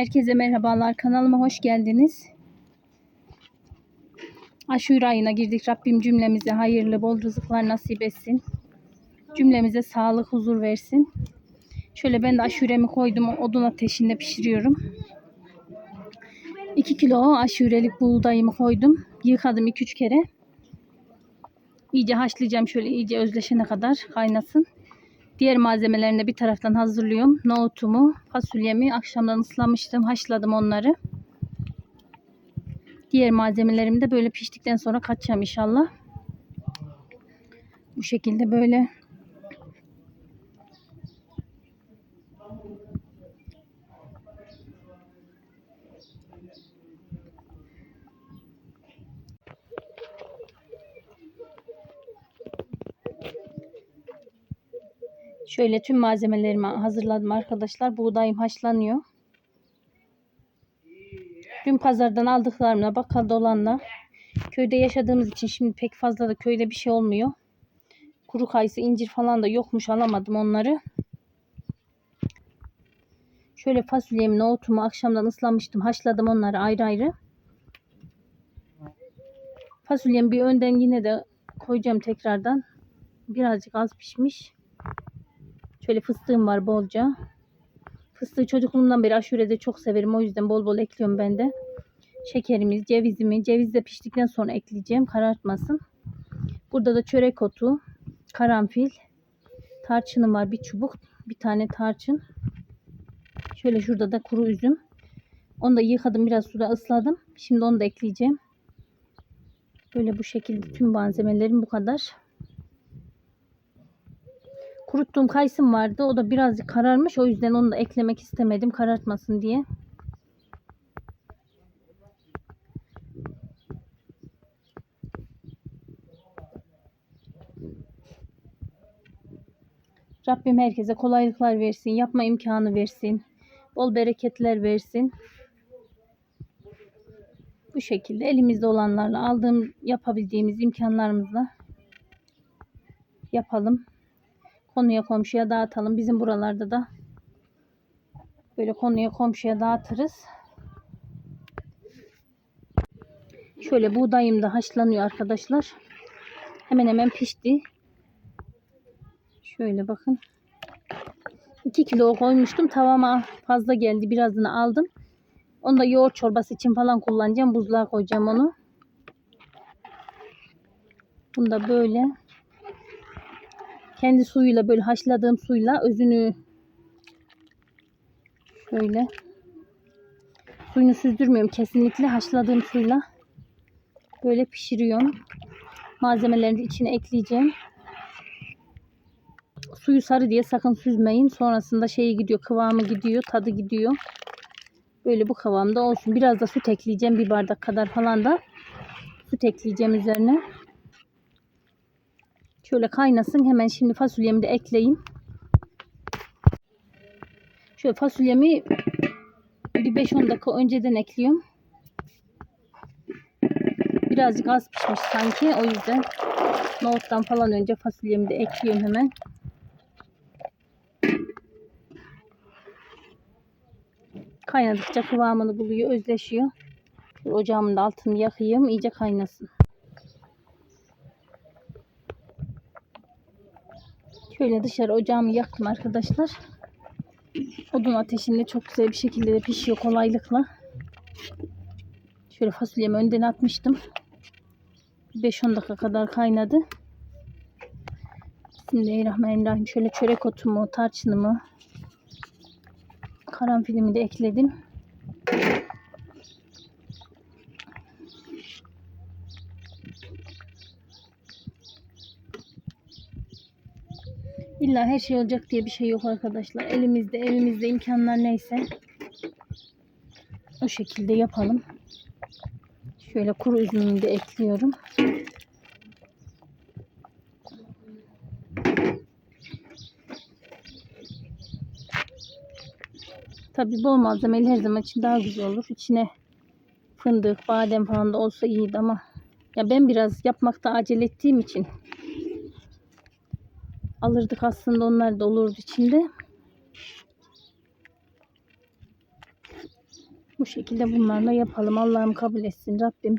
Herkese merhabalar. Kanalıma hoş geldiniz. Aşure ayına girdik. Rabbim cümlemize hayırlı, bol rızıklar nasip etsin. Cümlemize sağlık, huzur versin. Şöyle ben de aşuremi koydum. Odun ateşinde pişiriyorum. 2 kilo aşurelik buğdayımı koydum. Yıkadım 2-3 kere. İyice haşlayacağım şöyle iyice özleşene kadar kaynasın. Diğer malzemelerini de bir taraftan hazırlıyorum. Nohutumu, fasulyemi akşamdan ıslamıştım. Haşladım onları. Diğer malzemelerimi de böyle piştikten sonra katacağım inşallah. Bu şekilde böyle Şöyle tüm malzemelerimi hazırladım arkadaşlar. Buğdayım haşlanıyor. Dün pazardan aldıklarımla bakkalda olanla köyde yaşadığımız için şimdi pek fazla da köyde bir şey olmuyor. Kuru kayısı, incir falan da yokmuş alamadım onları. Şöyle fasulyemi, nohutumu akşamdan ıslamıştım. Haşladım onları ayrı ayrı. Fasulyemi bir önden yine de koyacağım tekrardan. Birazcık az pişmiş. Şöyle fıstığım var bolca. Fıstığı çocukluğumdan beri aşurede çok severim. O yüzden bol bol ekliyorum ben de. Şekerimiz, cevizimi. Ceviz de piştikten sonra ekleyeceğim. Karartmasın. Burada da çörek otu, karanfil, tarçınım var. Bir çubuk, bir tane tarçın. Şöyle şurada da kuru üzüm. Onu da yıkadım. Biraz suda ısladım. Şimdi onu da ekleyeceğim. Böyle bu şekilde tüm malzemelerim bu kadar. Kuruttuğum kayısım vardı. O da birazcık kararmış. O yüzden onu da eklemek istemedim. Karartmasın diye. Rabbim herkese kolaylıklar versin. Yapma imkanı versin. Bol bereketler versin. Bu şekilde elimizde olanlarla aldığım yapabildiğimiz imkanlarımızla yapalım konuya komşuya dağıtalım. Bizim buralarda da böyle konuya komşuya dağıtırız. Şöyle buğdayım da haşlanıyor arkadaşlar. Hemen hemen pişti. Şöyle bakın. 2 kilo koymuştum. Tavama fazla geldi. Birazını aldım. Onu da yoğurt çorbası için falan kullanacağım. Buzluğa koyacağım onu. Bunu da böyle kendi suyuyla böyle haşladığım suyla özünü şöyle suyunu süzdürmüyorum kesinlikle haşladığım suyla böyle pişiriyorum. Malzemelerini içine ekleyeceğim. Suyu sarı diye sakın süzmeyin. Sonrasında şeyi gidiyor, kıvamı gidiyor, tadı gidiyor. Böyle bu kıvamda olsun. Biraz da süt ekleyeceğim. Bir bardak kadar falan da süt ekleyeceğim üzerine. Şöyle kaynasın. Hemen şimdi fasulyemi de ekleyeyim. Şöyle fasulyemi bir 5-10 dakika önceden ekliyorum. Birazcık az pişmiş sanki. O yüzden nohuttan falan önce fasulyemi de ekliyorum hemen. Kaynadıkça kıvamını buluyor, özleşiyor. Ocağımın da altını yakayım, iyice kaynasın. Şöyle dışarı ocağımı yaktım arkadaşlar. Odun ateşinde çok güzel bir şekilde de pişiyor kolaylıkla. Şöyle fasulyemi önden atmıştım. 5-10 dakika kadar kaynadı. Bismillahirrahmanirrahim. Şöyle çörek otumu, tarçınımı, karanfilimi de ekledim. İlla her şey olacak diye bir şey yok arkadaşlar. Elimizde elimizde imkanlar neyse o şekilde yapalım. Şöyle kuru üzümümü de ekliyorum. Tabi bol malzemeli her zaman için daha güzel olur. İçine fındık, badem falan da olsa iyiydi ama ya ben biraz yapmakta acele ettiğim için alırdık aslında onlar da olurdu içinde. Bu şekilde bunlarla yapalım. Allah'ım kabul etsin. Rabbim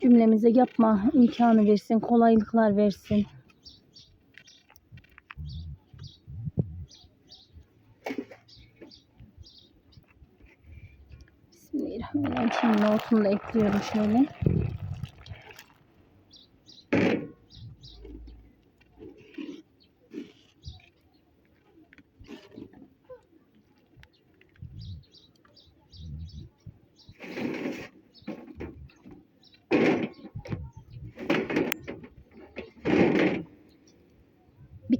cümlemize yapma imkanı versin. Kolaylıklar versin. Bismillahirrahmanirrahim. Şimdi nohutumu da ekliyorum şöyle.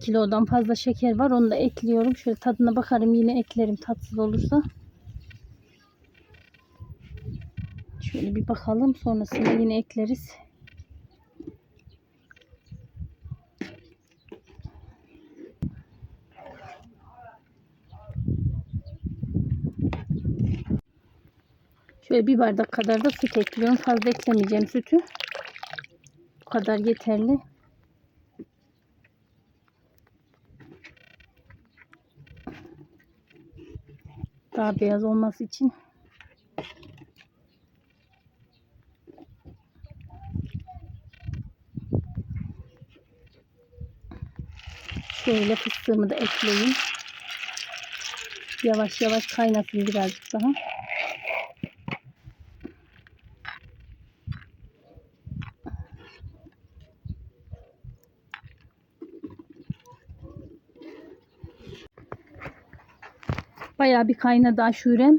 Kilodan fazla şeker var. Onu da ekliyorum. Şöyle tadına bakarım. Yine eklerim tatsız olursa. Şöyle bir bakalım. Sonrasında yine ekleriz. Şöyle bir bardak kadar da süt ekliyorum. Fazla eklemeyeceğim sütü. Bu kadar yeterli. Daha beyaz olması için. Şöyle fıstığımı da ekleyeyim. Yavaş yavaş kaynasın birazcık daha. Bayağı bir kaynadı aşurem.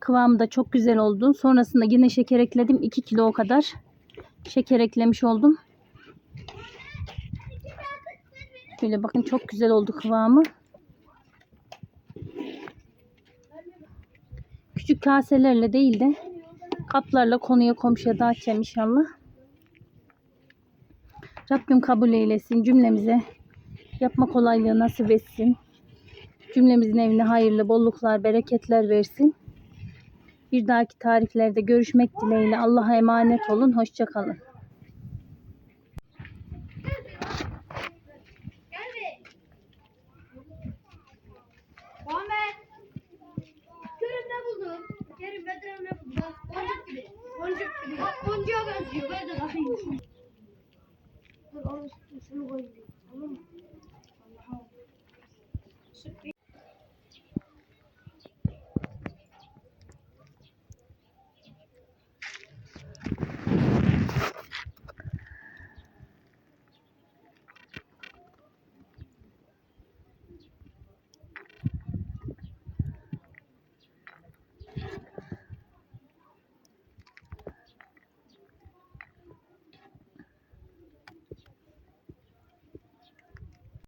Kıvamı da çok güzel oldu. Sonrasında yine şeker ekledim. 2 kilo o kadar. Şeker eklemiş oldum. Şöyle bakın çok güzel oldu kıvamı. Küçük kaselerle değil de kaplarla konuya komşuya dağıtacağım inşallah. Rabbim kabul eylesin cümlemize. Yapma kolaylığı nasip etsin. Cümlemizin evine hayırlı bolluklar, bereketler versin. Bir dahaki tariflerde görüşmek dileğiyle Allah'a emanet olun. Hoşçakalın. Dur onu şunu koyayım. Tamam mı?